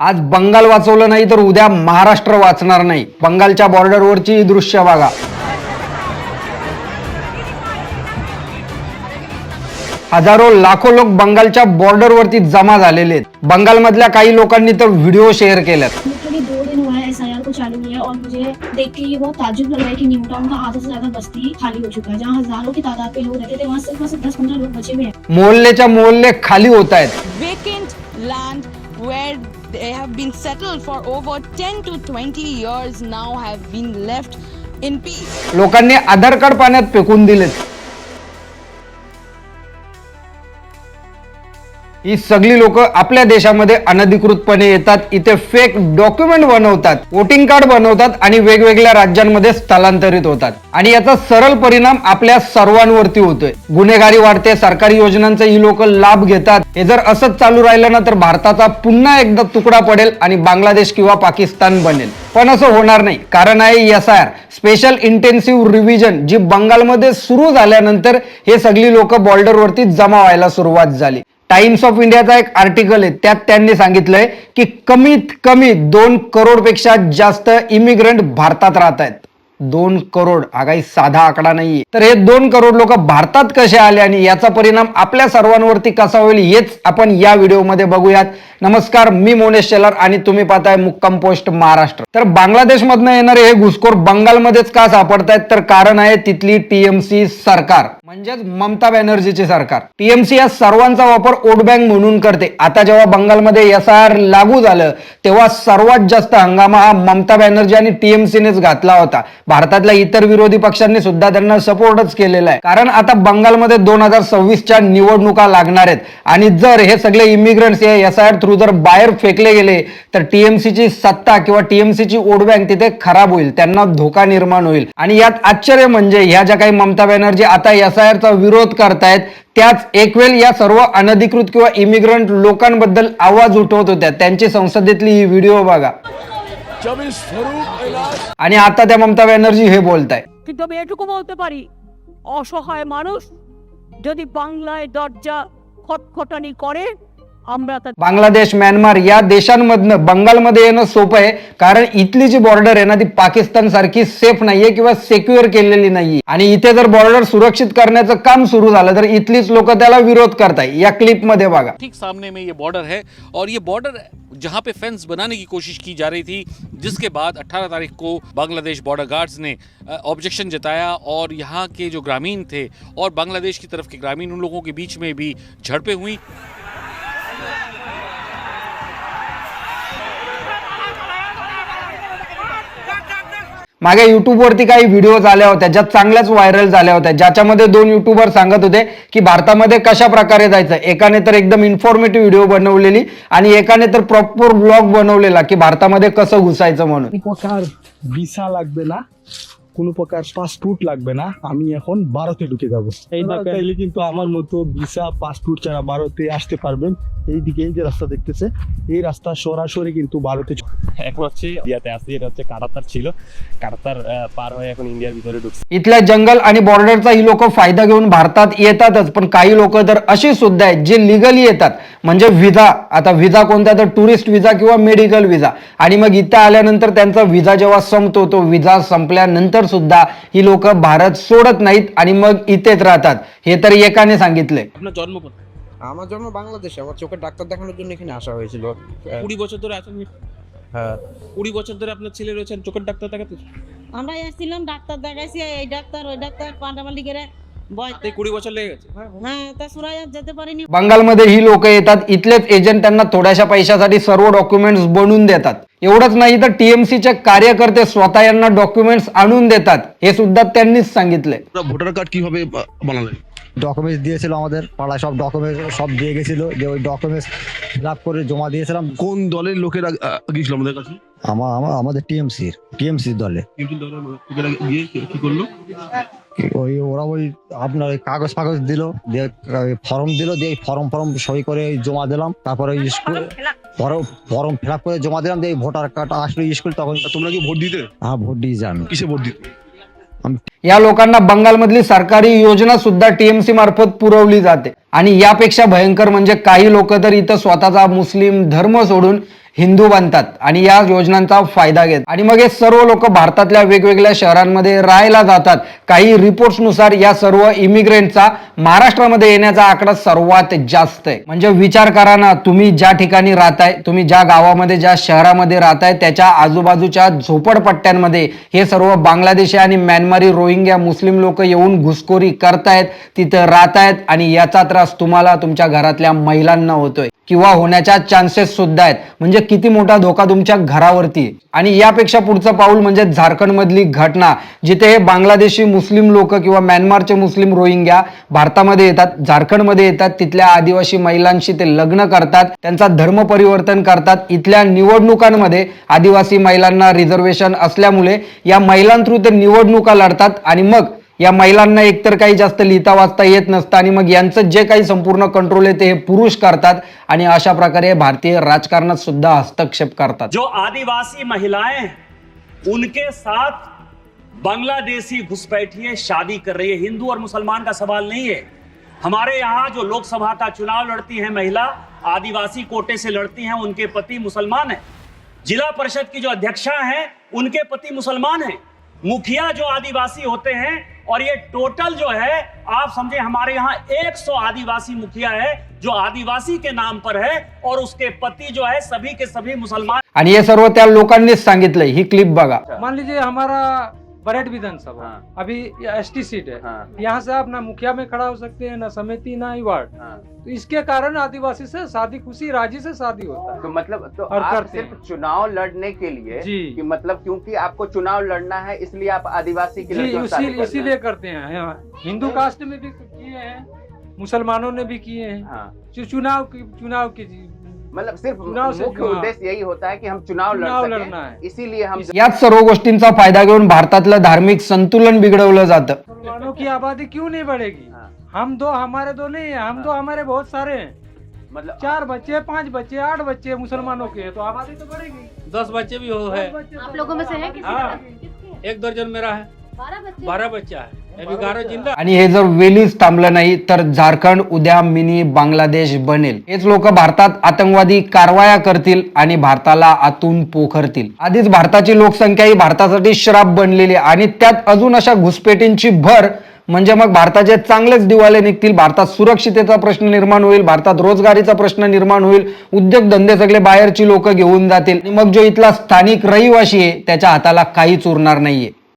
आज बंगाल वाचवलं नाही तर उद्या महाराष्ट्र वाचणार नाही. बंगालच्या बॉर्डरवरची ही दृश्य बघा. हजारो लाखो लोक बंगालच्या बॉर्डरवरती जमा झालेले आहेत. बंगालमधल्या काही लोकांनी तर व्हिडिओ शेअर केल्यात हुआ है एस को चालू हुए और मुझे देख के ये बहुत ताजुब लग रहा है कि न्यू टाउन का आधा से ज्यादा बस्ती खाली हो चुका है. जहाँ हजारों की तादाद पे लोग रहते थे वहाँ सिर्फ और सिर्फ दस पंद्रह लोग बचे हुए हैं। मोहल्लेच्या मोहल्ले खाली होत आहेत. Where they have been settled for over 10 to 20 years now have been left in peace. लोकांनी आधार कार्ड पाण्यात फेकून दिलेत ही सगळी लोक आपल्या देशामध्ये अनधिकृतपणे येतात. इथे फेक डॉक्युमेंट बनवतात वोटिंग कार्ड बनवतात आणि वेगवेगळ्या राज्यांमध्ये स्थलांतरित होतात. आणि याचा सरळ परिणाम आपल्या सर्वांवरती होतोय. गुन्हेगारी वाढते सरकारी योजनांचा ही लोक लाभ घेतात. हे जर असंच चालू राहिलं ना तर भारताचा पुन्हा एकदा तुकडा पडेल आणि बांगलादेश किंवा पाकिस्तान बनेल. पण असं होणार नाही. कारण आहे S I R special intensive revision जी बंगालमध्ये सुरू झाल्यानंतर हे सगळी लोक बॉर्डरवरती जमा व्हायला सुरुवात झाली. टाइम्स ऑफ इंडियाचा एक आर्टिकल आहे त्यात त्यांनी सांगितलंय की कमीत कमी दोन करोडपेक्षा जास्त इमिग्रंट भारतात राहत आहेत. दोन करोड हा काही साधा आकडा नाहीये. तर हे दोन करोड लोक भारतात कसे आले आणि याचा परिणाम आपल्या सर्वांवरती कसा होईल हेच आपण या व्हिडिओमध्ये बघूयात. नमस्कार मी मोनेश शेलार आणि तुम्ही पाहताय मुक्काम पोस्ट महाराष्ट्र. तर बांगलादेशमधनं येणारे हे घुसखोर बंगालमध्येच का सापडतायत? तर कारण आहे तिथली टीएमसी सरकार. म्हणजेच ममता बॅनर्जीचे सरकार. टीएमसी या सर्वांचा वापर वोट बँक म्हणून करते. आता जेव्हा बंगालमध्ये एस आय आर लागू झालं तेव्हा सर्वात जास्त हंगामा हा ममता बॅनर्जी आणि टीएमसीनेच घातला होता. भारतातल्या इतर विरोधी पक्षांनी सुद्धा त्यांना सपोर्टच केलेला आहे. कारण आता बंगालमध्ये दोन हजार सव्वीसच्या निवडणुका लागणार आहेत. आणि जर हे सगळे इमिग्रंट्स हे S I R through जर बाहेर फेकले गेले तर टीएमसीची सत्ता किंवा टीएमसीची वोट बँक तिथे खराब होईल त्यांना धोका निर्माण होईल आणि यात आश्चर्य म्हणजे ह्या ज्या काही ममता बॅनर्जी आता एस आय आरचा विरोध करतायत त्याच एक वेळ या सर्व अनधिकृत किंवा इमिग्रंट लोकांबद्दल आवाज उठवत होत्या त्यांची संसदेतली ही व्हिडिओ बघा आणि आता त्या ममता बॅनर्जी हे बोलताय কিন্তু আমি এটুকু বলতে পারি অসহায় মানুষ যদি বাংলায় দরজা খটখটানি করে बांग्लादेश म्यानमार या देशांमधनं बंगालमध्ये येणं सोपं आहे कारण इथली जी बॉर्डर आहे ना ती पाकिस्तान सारखी सेफ़ नाहीये किंवा सेक्युअर केलेली नाहीये. आणि इथे जर बॉर्डर सुरक्षित करण्याचं काम सुरू झालं तर इथलीच लोक त्याला विरोध करताय या क्लिप मध्ये बघा. ठीक सामने में ये बॉर्डर है और ये बॉर्डर जहाँ पे फेंस बनाने की कोशिश की जा रही थी जिसके बाद 18 तारीख को बांग्लादेश बॉर्डर गार्ड्स ने ऑब्जेक्शन जताया और यहाँ के जो ग्रामीण थे और बांग्लादेश की तरफ़ के ग्रामीण उन लोगों के बीच में भी झड़पें हुई। मागे युट्यूबवरती काही व्हिडिओज आल्या होत्या ज्या चांगल्याच व्हायरल झाल्या होत्या. ज्याच्यामध्ये दोन युट्यूबर सांगत होते की भारतामध्ये कशा प्रकारे जायचं. एकाने तर एकदम इन्फॉर्मेटिव्ह व्हिडिओ बनवलेली आणि एकाने तर प्रॉपर ब्लॉग बनवलेला की भारतामध्ये कसं घुसायचं म्हणून. विसा কোনো প্রকার পাসপোর্ট লাগবে না আমি এখন ভারতে ঢুকে যাব এই চাইলে কিন্তু আমার মতো ভিসা পাসপোর্ট ছাড়া ভারতে আসতে পারবেন এইদিকে এই যে রাস্তা দেখতেছে এই রাস্তা সরাসরি কিন্তু ভারতে চ- এখন হচ্ছে ইন্ডিয়াতে আসছি এটা হচ্ছে কাটাতার ছিল কাটাতার আহ, পার হয়ে এখন ইন্ডিয়ার ভিতরে ঢুকছে इथल्या जंगल आणि बॉर्डरचा ही लोक फायदा घेऊन भारतात येतातच पण काही लोक तर अशी सुद्धा आहेत जे लिगली येतात म्हणजे व्हिजा आता व्हिजा कोणता तर टुरिस्ट व्हिजा किंवा मेडिकल व्हिजा आणि मग इथं आल्यानंतर त्यांचा व्हिजा जेव्हा संपतो तो व्हिजा संपल्यानंतर नंतर सुद्धा ही लोक भारत सोडत नाहीत आणि मग इथेच রাহतात हे तर एकाने सांगितले আপনার জন্ম কোথায় আমার জন্ম বাংলাদেশে আমার চোখে ডাক্তার দেখানোর জন্য এখানে আসা হয়েছিল আহ, কুড়ি বছর ধরে আছেন হ্যাঁ কুড়ি বছর ধরে আপনার ছেলে রয়েছেন চোখের ডাক্তার দেখাতে আমরা এসেছিলাম ডাক্তার দেখাইছি এই ডাক্তার ওই ডাক্তার পান্ডামালি করে বয় তাই কুড়ি বছর লেগে গেছে হ্যাঁ তা সুরাজ যেতে পারিনি बंगालमध्ये ही लोक येतात इथलेच एजंट त्यांना थोड्याशा पैशासाठी सर्व डॉक्युमेंट्स बनवून देतात एवढंच नाही तर टीएमसीचे कार्यकर्ते स्वतः यांना डॉक्युमेंट्स आणून देतात हे सुद्धा त्यांनीच सांगितलंय ভোটার কার্ড কিভাবে বা- বানালেন ডকুমেন্টস দিয়েছিল আমাদের পাড়ায় সব ডকুমেন্টস সব দিয়ে গেছিল যে ওই ডকুমেন্টস ফিল আপ করে জমা দিয়েছিলাম কোন দলের লোকেরা আহ, গিয়েছিল আমাদের কাছে আমার আমার আমাদের টিএমসির টিএমসির দলে কিন্তু দলের লোকেরা গিয়ে কি কি করলো ওই ওরা ওই আপনার ওই কাগজ ফাগজ দিল দিয়ে ফর্ম দিল দিয়ে ফর্ম ফর্ম সই করে জমা দিলাম তারপরে ওই school form form fill up করে জমা দিলাম দিয়ে ভোটার কার্ড আসলো স্কুল তখন তোমরা কি ভোট দিতে হ্যাঁ ভোট দিয়েছি আমি কিসে ভোট দিতে या लोकांना बंगालमधली सरकारी योजना सुद्धा टीएमसी मार्फत पुरवली जाते आणि यापेक्षा भयंकर म्हणजे काही लोक तर इथं स्वतःचा मुस्लिम धर्म सोडून हिंदू बनतात आणि या योजनांचा फायदा घेत आणि मग हे सर्व लोक भारतातल्या वेगवेगळ्या शहरांमध्ये राहायला जातात. काही रिपोर्ट्सनुसार या सर्व इमिग्रेंटचा महाराष्ट्रामध्ये येण्याचा आकडा सर्वात जास्त आहे. म्हणजे विचार करा ना तुम्ही ज्या ठिकाणी राहताय तुम्ही ज्या गावामध्ये ज्या शहरामध्ये राहताय त्याच्या आजूबाजूच्या झोपडपट्ट्यांमध्ये हे सर्व बांगलादेशी आणि म्यानमारी रोहिंग्या मुस्लिम लोक येऊन घुसखोरी करतायत तिथं राहतायत आणि याचा त्रास तुम्हाला तुमच्या घरातल्या महिलांना होतोय. किंवा होण्याच्या चान्सेस सुद्धा आहेत. म्हणजे किती मोठा धोका तुमच्या घरावरती आहे. आणि यापेक्षा पुढचं पाऊल म्हणजे झारखंडमधली घटना जिथे हे बांगलादेशी मुस्लिम लोक किंवा म्यानमारचे मुस्लिम रोहिंग्या भारतामध्ये येतात झारखंडमध्ये येतात तिथल्या आदिवासी महिलांशी ते लग्न करतात त्यांचा धर्म परिवर्तन करतात. इथल्या निवडणुकांमध्ये आदिवासी महिलांना रिझर्वेशन असल्यामुळे या महिलांथ्रू ते निवडणुका लढतात. आणि मग या महिलांना एकतर काही जास्त लिहिता वाचता येत नसतं आणि मग यांचं जे काही संपूर्ण कंट्रोल आहे ते हे पुरुष करतात आणि अशा प्रकारे भारतीय राजकारणात सुद्धा हस्तक्षेप करतात. जो आदिवासी महिलाएं उनके साथ बांग्लादेशी घुसपैठिए शादी कर रही है। हिंदू और मुसलमान का सवाल नहीं है। हमारे यहाँ जो लोकसभा का चुनाव लड़ती है महिला आदिवासी कोटे से लड़ती हैं उनके पति मुसलमान हैं। जिला परिषद की जो अध्यक्षा हैं उनके पति मुसलमान हैं। मुखिया जो आदिवासी होते हैं और ये टोटल जो है आप समझे हमारे यहाँ 100 आदिवासी मुखिया है जो आदिवासी के नाम पर है और उसके पति जो है सभी के सभी मुसलमान आणि हे सर्व त्या लोकांनीच सांगितलंय ही क्लिप बघा. मान लीजिए हमारा बरेट विधानसभा हाँ। अभी एस टी सीट है हाँ। यहाँ से आप ना मुखिया में खड़ा हो सकते हैं ना समिति ना ही वार्ड हाँ। तो इसके कारण आदिवासी से शादी खुशी राज़ी से शादी होता है तो मतलब तो और आप सिर्फ़ चुनाव लड़ने के लिए जी। कि मतलब क्योंकि आपको चुनाव लड़ना है इसलिए आप आदिवासी की जी लड़कियों इसी करते हैं। इसीलिए करते हैं हिंदू कास्ट में भी किए हैं मुसलमानों ने भी किए हैं हाँ चुनाव चुनाव की मतलब सिर्फ मुख्य। उद्देश्य यही होता है कि हम चुनाव, चुनाव लड़ लड़ना है। सकें इसीलिए हम याच सर्व गोष्टींचा फायदा घेऊन भारतातलं धार्मिक संतुलन बिघडवलं जातं. मुसलमानों की आबादी क्यों नहीं बढ़ेगी। हम दो हमारे दो नहीं है हम दो हमारे बहुत सारे हैं। मतलब चार बच्चे पांच बच्चे आठ बच्चे मुसलमानों के तो आबादी तो बढ़ेगी। दस बच्चे भी हो है। आप लोगों में से है हाँ। एक दर्जन मेरा है। बारह बच्चा है। आणि हे जर वेलीच थांबलं नाही तर झारखंड उद्या मिनी बांगलादेश बनेल. हेच लोक भारतात आतंकवादी कारवाया करतील आणि भारताला आतून पोखरतील. आधीच भारताची लोकसंख्या ही भारतासाठी श्राप बनलेली आहे. आणि त्यात अजून अशा घुसपेटींची भर म्हणजे मग भारताचे चांगलेच दिवाले निघतील भारतात सुरक्षितेचा प्रश्न निर्माण होईल भारतात रोजगारीचा प्रश्न निर्माण होईल उद्योगधंदे सगळे बाहेरची लोक घेऊन जातील. मग जो इथला स्थानिक रहिवाशी आहे त्याच्या हाताला काहीच उरणार नाहीये.